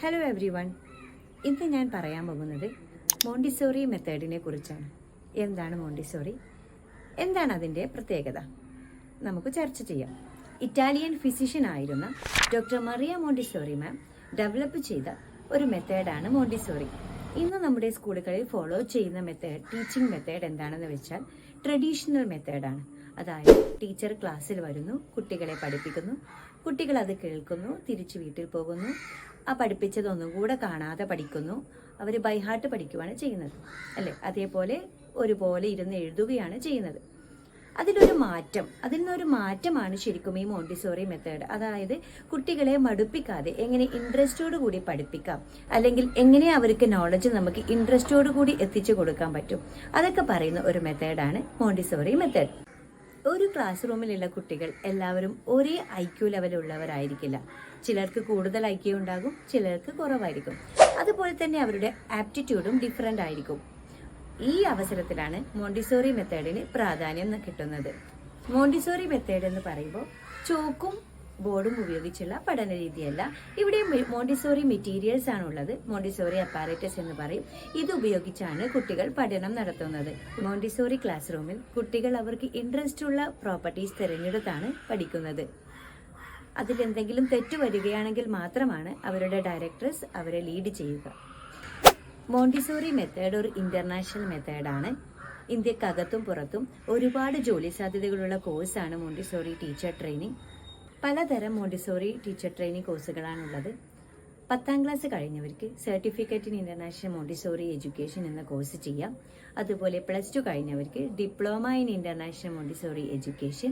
Hello every one ഇന്ന് ഞാൻ പറയാൻ പോകുന്നത് മോണ്ടിസോറി മെത്തേഡിനെ കുറിച്ചാണ്. എന്താണ് മോണ്ടിസോറി എന്താണ് അതിന്റെ പ്രത്യേകത? നമുക്ക് ചർച്ച ചെയ്യാം. ഇറ്റാലിയൻ ഫിസിഷ്യൻ ആയിരുന്ന doctor Maria Montessori ma'am develop ചെയ്ത ഒരു മെത്തേഡാണ് മോണ്ടിസോറി ഇന്ന് നമ്മുടെ സ്കൂളുകളിൽ ഫോളോ ചെയ്യുന്ന മെത്തേഡ് ടീച്ചിങ് മെത്തേഡ് എന്താണെന്ന് വെച്ചാൽ ട്രഡീഷണൽ മെത്തേഡാണ് അതായത് ടീച്ചർ ക്ലാസ്സിൽ വരുന്നു കുട്ടികളെ പഠിപ്പിക്കുന്നു കുട്ടികൾ അത് കേൾക്കുന്നു തിരിച്ചു വീട്ടിൽ പോകുന്നു ആ പഠിപ്പിച്ചതൊന്നും കൂടെ കാണാതെ പഠിക്കുന്നു. അവർ ബൈഹാർട്ട് പഠിക്കുകയാണ് ചെയ്യുന്നത്. അല്ലേ? അതേപോലെ ഒരുപോലെ ഇരുന്ന് എഴുതുകയാണ് ചെയ്യുന്നത്. അതിലൊരു മാറ്റം അതിൽ നിന്നൊരു മാറ്റമാണ് ശരിക്കും ഈ മോണ്ടിസോറി മെത്തേഡ് അതായത് കുട്ടികളെ മടുപ്പിക്കാതെ എങ്ങനെ ഇൻട്രസ്റ്റോട് കൂടി പഠിപ്പിക്കാം അല്ലെങ്കിൽ എങ്ങനെ അവർക്ക് നോളജ് നമുക്ക് ഇൻട്രസ്റ്റോട് കൂടി എത്തിച്ചു കൊടുക്കാൻ പറ്റും. അതൊക്കെ പറയുന്ന ഒരു മെത്തേഡാണ് മോണ്ടിസോറി മെത്തേഡ് ഒരു ക്ലാസ് റൂമിലുള്ള കുട്ടികൾ എല്ലാവരും ഒരേ ഐക്യു ലെവലുള്ളവരായിരിക്കില്ല ചിലർക്ക് കൂടുതൽ ഐക്യം ഉണ്ടാകും ചിലർക്ക് കുറവായിരിക്കും. അതുപോലെ തന്നെ അവരുടെ ആപ്റ്റിറ്റ്യൂഡും ഡിഫറെന്റ് ആയിരിക്കും. ഈ അവസരത്തിലാണ് മോണ്ടിസോറി മെത്തേഡിന് പ്രാധാന്യം കിട്ടുന്നത്. മോണ്ടിസോറി മെത്തേഡ് എന്ന് പറയുമ്പോൾ ചോക്കും ബോർഡും ഉപയോഗിച്ചുള്ള പഠന രീതിയല്ല. ഇവിടെ മോണ്ടിസോറി മെറ്റീരിയൽസ് ഉള്ളത് മോണ്ടിസോറി അപ്പാരറ്റസ് എന്ന് പറയും. ഇത് ഉപയോഗിച്ചാണ് കുട്ടികൾ പഠനം നടത്തുന്നത്. മോണ്ടിസോറി ക്ലാസ് റൂമിൽ കുട്ടികൾ അവർക്ക് ഇൻട്രസ്റ്റ് ഉള്ള പ്രോപ്പർട്ടീസ് തിരഞ്ഞെടുത്താണ് പഠിക്കുന്നത്. അതിലെന്തെങ്കിലും തെറ്റ് വരികയാണെങ്കിൽ മാത്രമാണ് അവരുടെ ഡയറക്ടേഴ്സ് അവരെ ലീഡ് ചെയ്യുക. മോണ്ടിസോറി മെത്തേഡ് ഒരു ഇന്റർനാഷണൽ മെത്തേഡാണ് ഇന്ത്യക്കകത്തും പുറത്തും ഒരുപാട് ജോലി സാധ്യതകളുള്ള കോഴ്സാണ് മോണ്ടിസോറി ടീച്ചർ ട്രെയിനിങ് പലതരം മോണ്ടിസോറി ടീച്ചർ ട്രെയിനിങ് കോഴ്സുകളാണുള്ളത് പത്താം class കഴിഞ്ഞവർക്ക് certificate in international Montessori education എന്ന കോഴ്സ് ചെയ്യാം. അതുപോലെ plus two കഴിഞ്ഞവർക്ക് diploma in international Montessori education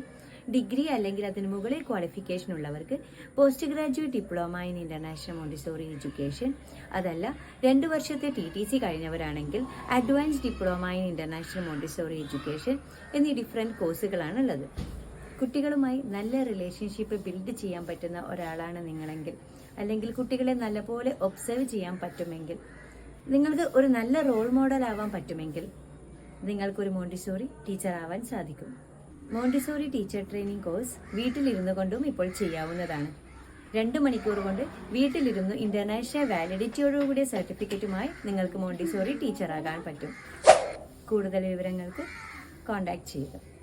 degree അല്ലെങ്കിൽ അതിന് മുകളിൽ ക്വാളിഫിക്കേഷൻ ഉള്ളവർക്ക് post graduate diploma in international Montessori education അതല്ല രണ്ട് വർഷത്തെ T T C കഴിഞ്ഞവരാണെങ്കിൽ advance diploma in international Montessori education എന്നീ ഡിഫറെന്റ് കോഴ്സുകളാണ് ഉള്ളത് കുട്ടികളുമായി നല്ല റിലേഷൻഷിപ്പ് ബിൽഡ് ചെയ്യാൻ പറ്റുന്ന ഒരാളാണ് നിങ്ങളെങ്കിൽ. അല്ലെങ്കിൽ കുട്ടികളെ നല്ലപോലെ ഒബ്സർവ് ചെയ്യാൻ പറ്റുമെങ്കിൽ. നിങ്ങൾക്ക് ഒരു നല്ല റോൾ മോഡൽ ആവാൻ പറ്റുമെങ്കിൽ നിങ്ങൾക്കൊരു മോണ്ടിസോറി ടീച്ചർ ആവാൻ സാധിക്കും. മോണ്ടിസോറി ടീച്ചർ ട്രെയിനിങ് കോഴ്സ് വീട്ടിലിരുന്നു കൊണ്ടും ഇപ്പോൾ ചെയ്യാവുന്നതാണ്. രണ്ട് മണിക്കൂർ കൊണ്ട് വീട്ടിലിരുന്ന് ഇന്റർനാഷണൽ വാലിഡിറ്റിയോടുകൂടിയ സർട്ടിഫിക്കറ്റുമായി നിങ്ങൾക്ക് മോണ്ടിസോറി ടീച്ചർ ആകാൻ പറ്റും. കൂടുതൽ വിവരങ്ങൾക്ക് കോൺടാക്ട് ചെയ്യുക.